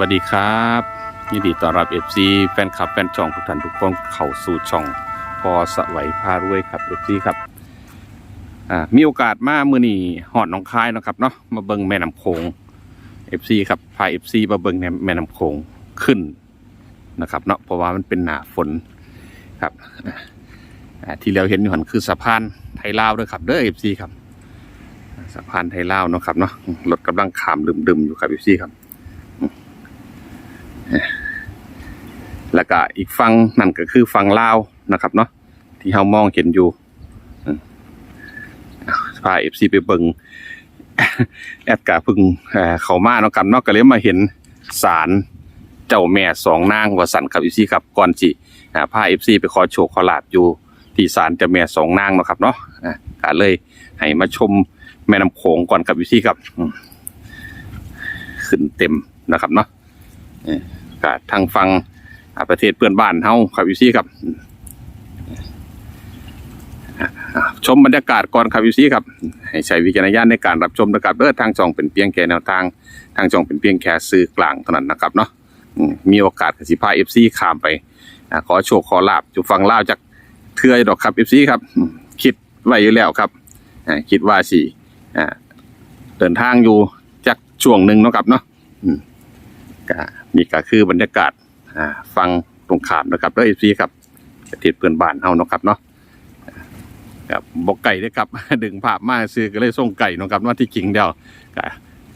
วัสดีครับยินดีต้อนรับ FC แฟนคลับแฟนช่องทุกท่านทุกคนเข้าสู่ช่องพอสวัยพารวยครับ FC ครับอ่ามีโอกาสมามือนี่หอดหน้องคายเนาะครับเนาะมาเบิงแม่น้ำโขง FC ครับพา FC มาเบิงในแม่น้ำโขงขึ้นนะครับเนาะเพราะว่ามันเป็นหนาฝนครับอ่าที่เราเห็นอยู่หันคือสะพานไทยลาวด้วยครับเด้อ FC ครับสะพานไทยลาวเนาะครับเนาะรถกำลังขามดึมๆอยู่ครับ FC ครับ แล้วก็อีกฝั่งนั่นก็คือฝั่งลาวนะครับเนาะที่เรามองเห็นอยู่อืมอะพาเอฟซีไปเบิงแอดกาพึ่งเขามาเนาะกันเนาะก็เลยมาเห็นสารเจ้าแม่สองนางวสันครับเอฟซีครับก่อนจิอ่าพาเอฟซีไปขอโชคขอลาบอยู่ที่ศาลเจ้าแม่สองนางเนาะครับเนาะก็เลยให้มาชมแม่น้ำโขงก่อนครับเอฟซีครับขึ้นเต็มนะครับเนาะก็ทางฟัง ประเทศเพื่อนบ้านเฮาครับอยู่ซี่ครับชมบรรยากาศก่อนครับอยู่ซี่ครับ ให้ใช้วิจารณญาณในการรับชมนะครับเด้อทางช่องเป็นเพียงแค่แนวทาง ทางช่องเป็นเพียงแค่สื่อกลางเท่านั้นนะครับเนาะมีโอกาสกสิพาเอฟซีข้ามไปขอโชคขอลาบจุฟังล่าจากเทือยดอกครับเอฟซีครับ คิดไว้อยู่แล้วครับคิดว่าสิอ่เดินทางอยู่จากช่วงหนึ่งนะครับเนาะมก็นี่ก็คือบรรยากาศ อ่าฟังตรงขามนะครับแล้วเอฟซีครับประเทศเพื่อนบ้านเฮาเนาะครับเนาะครับบอกไก่ด้วยครับ ดึงภาพมาซื้อก็เลยส่งไก่เนาะครับว่าที่จริงเดียว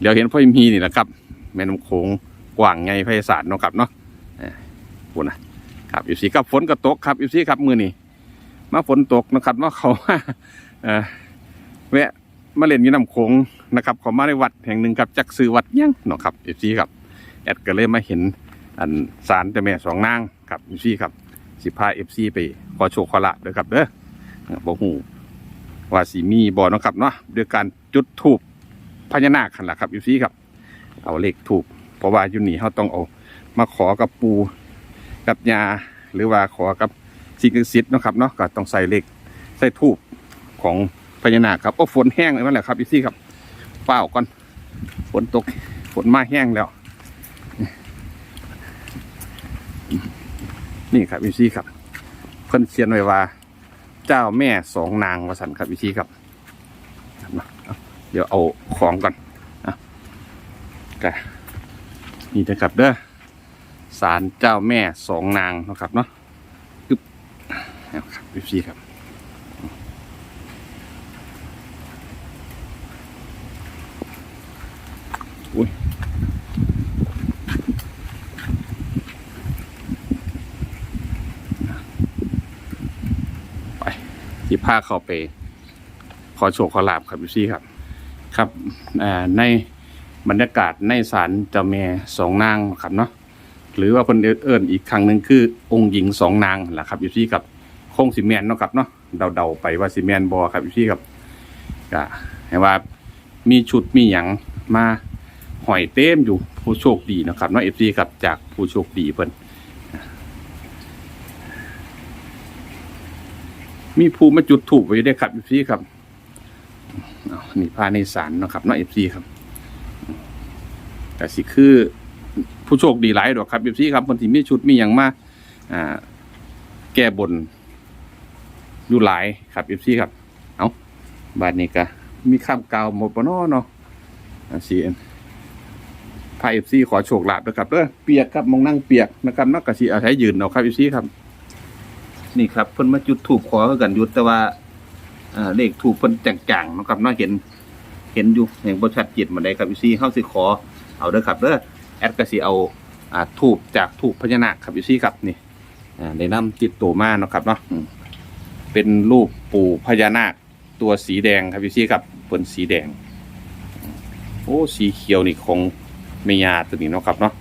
เดี๋ยวเห็นพ่อมีนี่แหละครับแม่น้ำโขงกว้างไงไพศาลเนาะครับเนาะอ่าพูดนะครับเอฟซีครับฝนก็ตกครับเอฟซีครับมือนี้มาฝนตกนะครับว่าเขาเออแวะมาเล่นยี่น้ำโขงนะครับเขามาในวัดแห่งหนึ่งครับจักซื้อวัดยังเนาะครับเอฟซีครับแอดก็เลยมาเห็น อันสารเจ้าแม่สองนางครับเอฟซีครับสิพาเอฟซีไปขอโชคขอลาบเด้อครับเด้อบอกหูว่าสีมีบ่เนาะครับเนาะด้วยการจุดถูกพญานาคขันละครับเอฟซีครับ เอาเลขถูกเพราะว่าอยู่นี่เขาต้องเอามาขอกับปูกับยาหรือว่าขอกับสิ่งศักดิ์สิทธิ์นะครับเนาะก็ต้องใส่เลขใส่ถูกของพญานาคครับโอ้ฝนแห้งเลยนั่นแหละครับเอฟซีครับเปล่าก่อนฝนตกฝนมาแห้งแล้ว นี่ครับวิซีครับ เพิ่นเขียนไว้ว่า เจ้าแม่สองนางวสันครับวิซีครับครับ เดี๋ยวเอาของก่อนอะกะนี่นะครับเด้อสารเจ้าแม่สองนางนะครับเนาะอึ๊บอาครับวิซีครับ ที่พาเข้าไป ขอโชคขอลาบครับพี่ซี่ครับ ครับในบรรยากาศในศาลเจ้าแม่สองนางครับเนาะหรือว่าคนเอิญอีกครั้งหนึ่งคือองค์หญิงสองนางแหละครับพี่ซี่ครับคงสิแมนเนาะครับเนาะเดาๆไปว่าสิแมนบอครับพี่ซี่ครับก็ให้ว่ามีชุดมีหยังมาหอยเต็มอยู่ผู้โชคดีนะครับเนาะเอฟซีครับจากผู้โชคดีเพิ่น มีภูมิมาจุดถูกไว้ได้ครับเอฟซีครับเอานี่พาในสารเนาะครับเนาะเอฟซีครับ แต่สิคือผู้โชคดีหลายดอกครับเอฟซีครับคนที่มีชุดมีอย่างมาอ่า แก้บนอยู่หลายครับเอฟซีครับ เอาบาทนี้ก็มีข้ามกาวหมดปะเนาะเนาะอ่าสีพาเอฟซีขอโชคลาภนะครับเด้อเปียกครับมองนั่งเปียกนะครับนักกะสีอาศัยยืนเอาครับเอฟซีครับ นี่ครับเพิ่นมาจุดถูกขอกันอยุดแต่ว่าเลขถูกเพิ่นจางๆเนะครับเนาเห็น เห็นอยู่อย่างบ่ชัดเจนมาได้ครับอยู่ซี่เฮาสิขอเอาเด้อครับเด้อแอดก็สิเอาถูกจากถูกพญานาคครับอยู่ซี่ครับนี่อ่าได้ำติตัวมาเนะครับเนาะเป็นรูปปู่พญานาคตัวสีแดงครับอยู่ซี่ครับเพิ่นสีแดง โอ้สีเขียวนี่ของแม่ยาตัวนี้นะครับเนาะ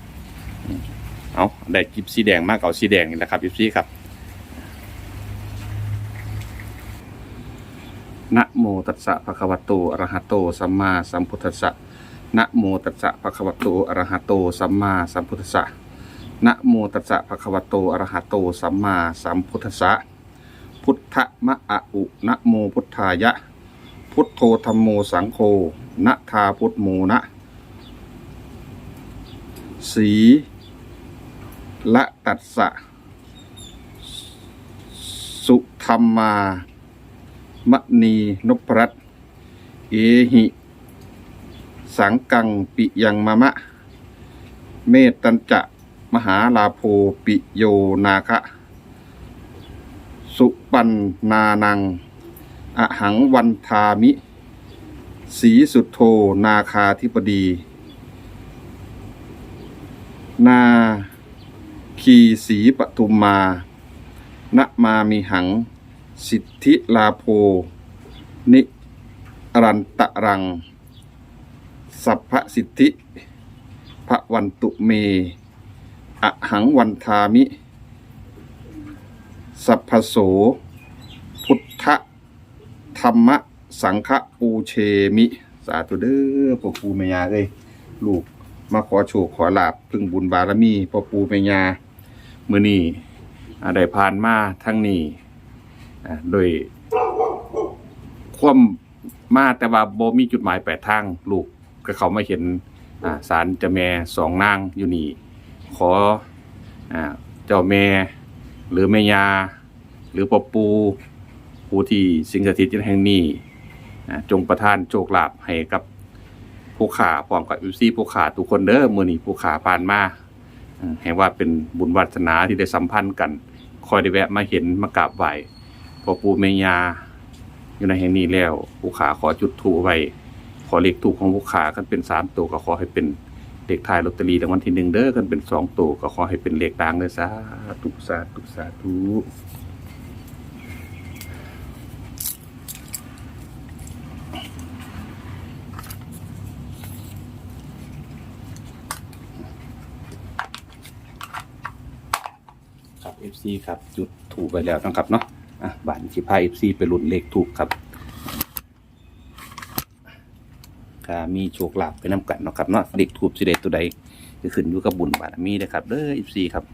เอาได้จิบสีแดงมากเอาสีแดงนี่แหละครับอยู่ซี่ครับ นะโมตัสสะภะคะวะโตอะระหะโตสัมมาสัมพุทธัสสะนะโมตัสสะภะคะวะโตอะระหะโตสัมมาสัมพุทธัสสะนะโมตัสสะภะคะวะโตอะระหะโตสัมมาสัมพุทธัสสะพุทธมะอะอุนะโมพุทธายะ พุทโธธัมโมสังโฆนะทาพุทโมนะสีละตัสสะสุธรรมา มณีนพรัตน์เอหิ สังกังปิยังมะมะ เมตัญจะมหาลาโภปิโยนาคะ สุปันนานัง อหังวันทามิ สีสุดโทนาคาธิปดี นาคีสีปทุมมา ณมามิหัง สิทธิลาโภนิรันตะรัง สัพพสิทธิพระวันตุเมอหังวันทามิ สัพพโส พุทธธรรมสังฆปูเชมิ สาธุเด้อพ่อปู่แม่ย่าเอ้ยลูกมาขอโชคขอลาบพึ่งบุญบารมีพ่อปู่แม่ย่ามือนี้อ่ได้ผ่านมาทั้งนี้ อ่าโดยความมาแต่ว่าบ่มีจุดหมายปลายทางลูกก็เขามาเห็นอ่าศาลเจ้าแม่สองนางอยู่นี่ ขออ่าเจ้าแม่หรือแม่ยา หรือปอปูผู้ที่สิงสถิตอยู่แห่งนี้อ่าจงประทานโชคลาภให้กับผู้ขาพร้อมกับยูซี่ผู้ขาทุกคนเด้อมื้อนี้ผู้ขาผ่านมาอืมให้ว่าเป็นบุญวาสนาที่ได้สัมพันธ์กัน คอยได้แวะมาเห็นมากราบไหว้ พ่อปู่แม่ยาอยู่ในแห่งนี้แล้วผู้ขาขอจุดถูไว้ขอเลขถูกของผู้ขากันเป็นสามตัวก็ขอให้เป็นเลขท้ายลอตเตอรี่รางวัลที่หนึ่งเด้อกันเป็นสองตัวก็ขอให้เป็นเลขดังเด้อสาธุสาธุสาธุครับ FC ครับ จุดถูกไปแล้วนะครับเนาะ อะบานชิพา FC ไปลุ้นเลขถูกครับก็มีโชคลาภไปน้ำกันเนาะครับเนาะเลขถูกสิเดตัวใดจะขึ้นอยู่กับบุญบารมีนะครับเด้อ FC ครับ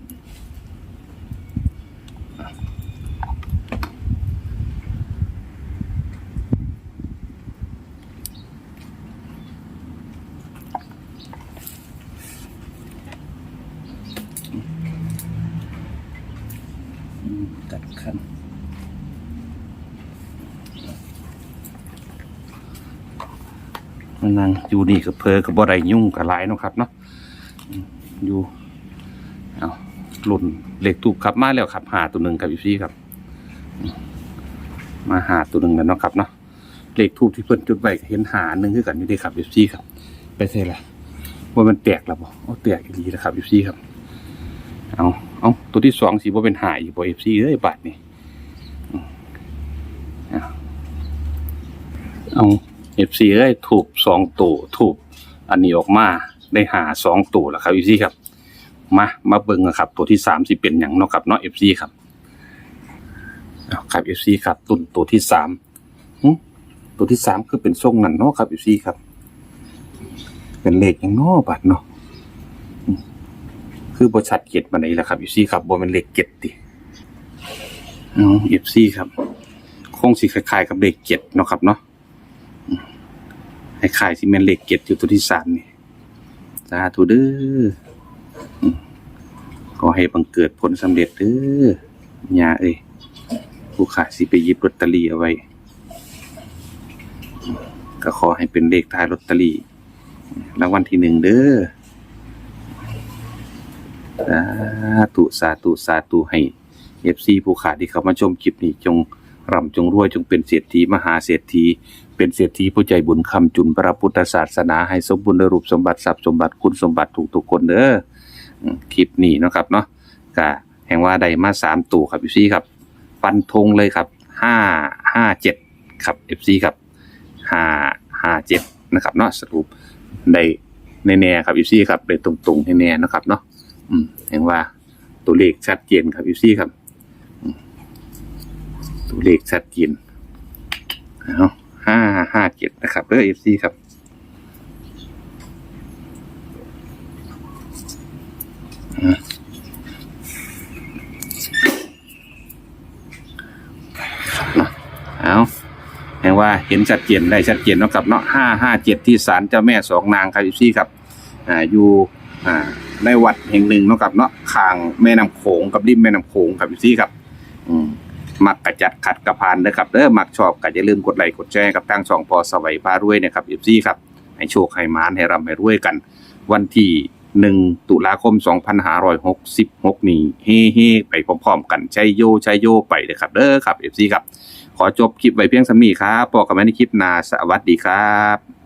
กัดขัน มันนั่งอยู่นี่กับเพอกับบ่ได้ยุ่งกับหลายเนาะครับเนาะอยู่เอาหล่นเหล็กตูบขับมาแล้วขับหาตัวหนึ่งครับพี่ซี่ครับ มาหาตัวหนึ่งแล้วเนาะครับเนาะเหล็กทูบที่เพิ่นจุดไว้เห็นหาหนึ่งคือกันอยู่ดีครับพี่ซี่ครับ ไปเท่ละว่ามันแตกแล้วบ่เอาแตกอีแล้วครับพี่ซี่ครับ เอาเอาตัวที่สองสีบ่าเป็นหายอยู่บ่เอฟซีเอ้ยบาทนี่อืมเอา เอฟซีเอ้ถูกสองตัวถูกอันนี้ออกมาได้หาสองตัวแล้วครับเอฟซีครับ มามาเบิ่งนะครับ ตัวที่สามสิเป็นอย่างเนาะครับเนาะเอฟซีครับครับเอฟซีครับตุนตัวที่สามตัวที่สามคือเป็นทรงนั่นเนาะครับเอฟซีครับ เป็นเลขอย่างเนาะบาทเนาะคือบริษัทเกียรติมาไหนล่ะครับอยู่ซี่ครับบนเป็นเลขเกียรติดิอ๋อเอฟซีครับคงสิคล้ายๆกับเลขเกียรติเนาะครับเนาะ คล้ายๆสิเป็นเหลขเกียรติอยู่ตัวที่สามนี่สาธุเด้ออืมขอให้บังเกิดผลสำเร็จเด้อยาเอ้ยผู้ขายสิไปยิบลอตเตอรี่เอาไว้ ก็ขอให้เป็นเลขท้ายลอตเตอรี่รางวัลที่หนึ่งเด้อสาธุสาธุสาธุให้เอฟซีผู้ขาที่เขามาชมคลิปนี้จงร่ำจงรวยจงเป็นเศรษฐีมหาเศรษฐี เป็นเศรษฐีผู้ใจบุญคำจุนพระพุทธศาสนา ให้สมบูรณ์รูปสมบัติทรัพย์สมบัติคุณสมบัติถูกทุกคนเด้อคลิปนี้นะครับเนาะกะแห่งว่าได้มาสามตัวครับเอฟซีครับ ฟันธงเลยครับห้าห้าเจ็ดครับเอฟซีครับห้าห้าเจ็ดนะครับเนาะสรุปได้แน่ครับเอฟซีครับได้ตรงๆแน่นะครับเนาะอืมเห็นว่าตัวเลขชัดเจนครับยูซี่ครับ ตัวเลขชัดเจนเอา ห้าห้าเจ็ดนะครับเด้อเอฟซีครับอะเอาเห็นว่าเห็นชัดเจนได้ชัดเจนเนาะครับเนาะห้าห้าเจ็ดที่ศาลเจ้าแม่สองนางครับยูซี่ครับ อ่าอยู่อ่าในวัดแห่งหนึ่งเนาะครับเนาะข้างแม่น้ำโขงกับริมแม่น้ำโขงครับพี่ซี่ครับ อืม มักกระจัดขัดกระพานเด้อครับเด้อมักชอบก็อย่าลืมกดไลค์กดแชร์กับทางช่องพอสวัยพารวยนะครับพี่ซี่ครับให้โชคให้มานให้รำให้รวยกัน วันที่หนึ่งตุลาคม 2566 นี้เฮ้เฮไปพร้อมๆ กันใช้โยใช้โยไปเลยครับเด้อครับ FC ครับ ขอจบคลิปไว้เพียงสำนี้ครับพบกันใหม่ในคลิปหน้าสวัสดีครับ